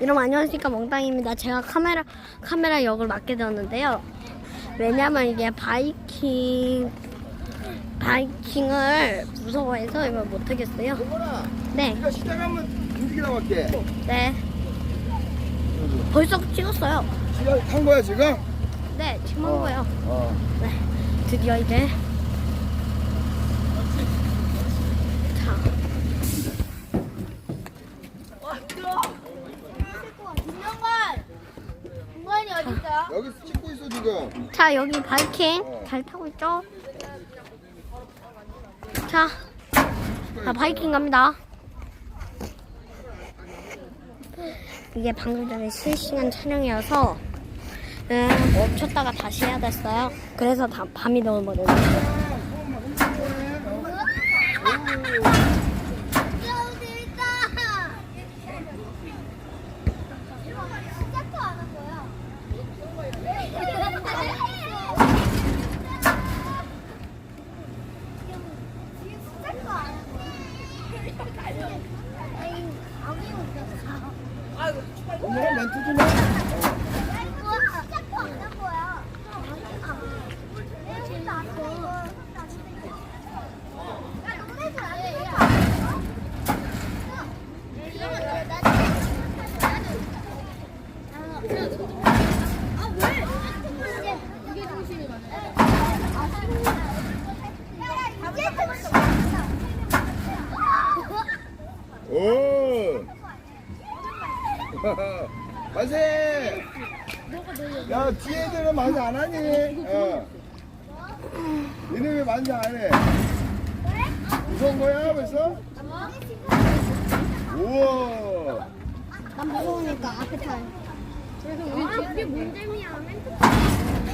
여러분 안녕하십니까 멍땅입니다. 제가 카메라 카메라 역을 맡게 되었는데요. 왜냐면 이게 바이킹 바이킹을 무서워해서 이걸 못 하겠어요. 동건아, 네, 네가 시작하면 움직이 나갈게. 네. 벌써 찍었어요. 시작한 거야 지금? 네, 지금 한 거예요. 어. 네, 드디어 이제 자, 김영관! 공간이 어딨어요? 여기 찍고 있어 지금. 자 여기 바이킹 잘 타고 있죠? 자, 자 바이킹 갑니다. 이게 방금 전에 실시간 촬영이어서 음, 멈췄다가 다시 해야 됐어요. 그래서 다 밤이 넘어버렸네. 여기 있다! 시작도 안 한 거야. 지금 시작도 안 한 거야. 아니, 아무리 못했어. 엄마가 멘트 좀 해. 이거 시작도 안 한 거야. 지금도 안 한 거야. 야, 너네들 안 해. 오. 만세. 야 뒤에 애들은 만세 안 하니? 어. 니네 왜 만세 안 해? 무서운 거야 벌써? 우와. 난 무서우니까 앞에 타. 이게 뭔 재미야?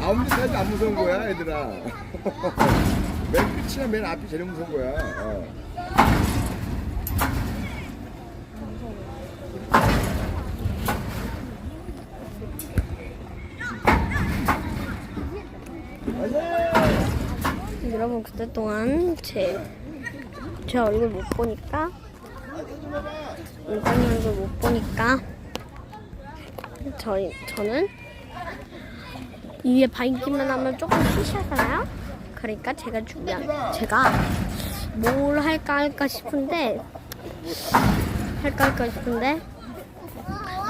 가운데까지 안 무서운 거야 얘들아. 맨 끝이야 맨 앞이 제일 무서운 거야. 어. 만세. 여러분 그때 동안 제, 제 얼굴 못 보니까 인간이 얼굴 못 보니까 저희 저는 이 위에 바인기만 하면 조금 쉬시잖아요. 그러니까 제가 준비한 제가 뭘 할까 할까 싶은데 할까 할까 싶은데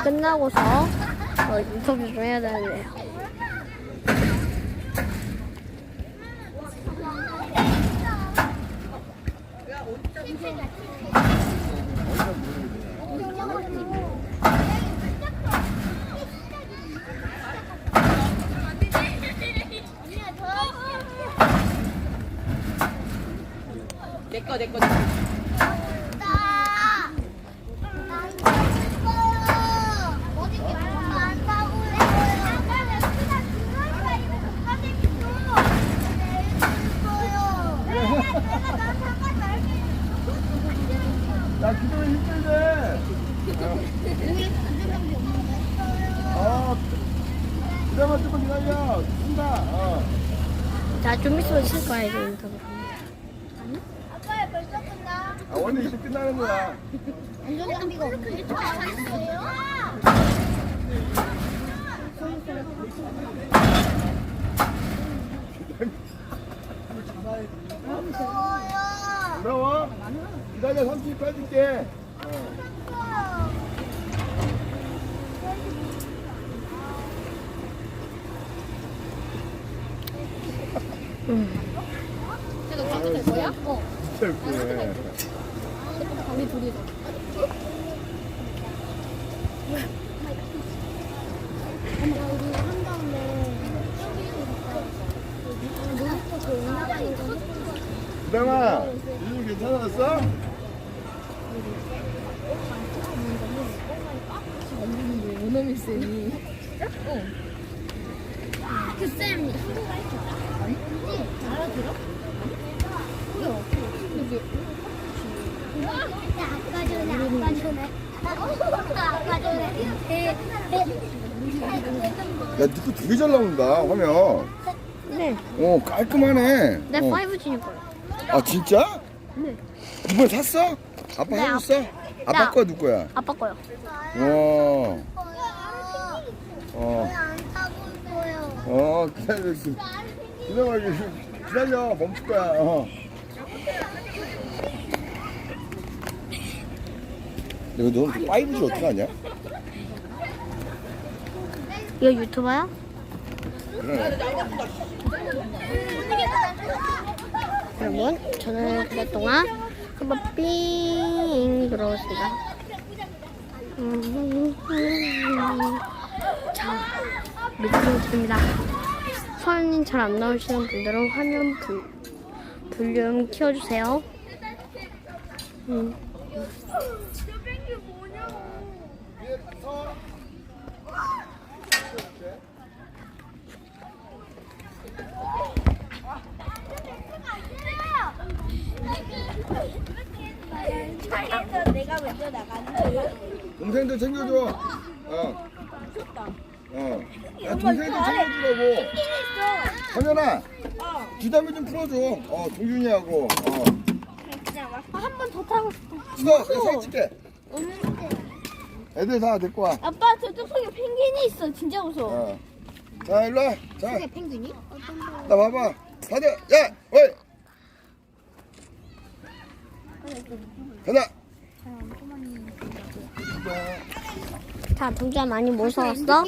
끝나고서 어, 인터뷰 좀 해야 되는데요. 내꺼 내꺼 내꺼 야 기도에 힘들대. 어. 기다만 조금 기다려. 쓴다. 어. 자, 좀 있으면 칠 거야, 이제 인터뷰. 아 원래 이제 끝나는 거야. 안전장비가? 무서워요. 무서워? 기다려 삼촌 빼줄게. 제가 가도 될 거야? 어. 진짜 웃기네. 둘이서. 엄마 우리 한 다음에 놀이터 그 올라가는 거 기다마 요즘 괜찮았어? 원어민 쌤이 그쌤 한국어 할줄? 알아들어? 아까 전에 아까 전에 아까 전에 야 니거 되게 잘 나온다 화면. 네, 어 깔끔하네. 네, 어. 5G일 거예요. 아 진짜? 네. 이번에 샀어? 아빠 네, 하고 있어? 아빠 야. 거야 누구 거야? 아빠 거요. 어. 어. 어 기다려 기다려 기다려 멈출 거야 어. 이거 너는 5G 어떻게 하냐? 이거 유튜버야? 그래. 여러분, 저는 그달 동안 한번 삥 들어오겠습니다. 음, 자, 미팅 드립니다. 화면이 잘안 나오시는 분들은 화면 불, 볼륨 키워주세요. 음. 차에서 내가 먼저 나가는 거야. 동생들 챙겨줘 어. 어. 야 동생들 챙겨주라고 선현아 주담이 좀 풀어줘 어 동준이하고 어. 한번 더 타고 싶어. 수고 내가 사진 찍게 없는데. 애들 다 데리고 와 아빠 저쪽 속에 펭귄이 있어. 진짜 무서워. 어. 자 일로 와. 자, 펭귄이? 나 봐봐. 다들 야, 어이. 가자. 자, 동주야 많이 무서웠어?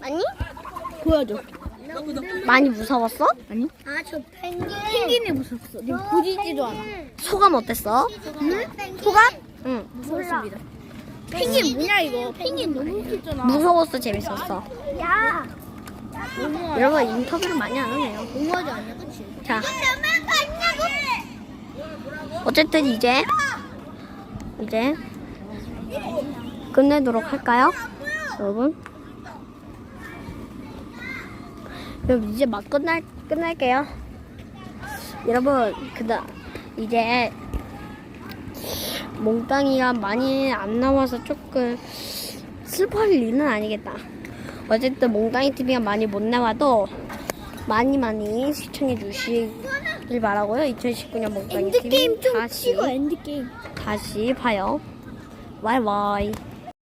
아니? 보여줘. 많이 무서웠어? 아, 저 펭귄. 펭귄이 무섭어. 내가 보지지도 않아. 소감 어땠어? 응? 소감? 응. 무섭습니다. 펭귄 뭐냐 이거? 펭귄 너무 웃기잖아. 무서웠어, 재밌었어. 야. 여러분 인터뷰를 많이 안 하네요. 너무하지 않냐, 그치? 자, 어쨌든 이제 이제 끝내도록 할까요, 여러분? 여러분 이제 막 끝날 끝날게요. 여러분 그다 이제 몽땅이가 많이 안 나와서 조금 슬퍼할 일은 아니겠다. 어쨌든 몽땅이 TV가 많이 못 나와도 많이 많이 시청해 주시길 바라고요. 2019년 몽땅이 TV 엔드게임 좀 다시 찍어, 엔드게임. 다시 봐요. 바이바이.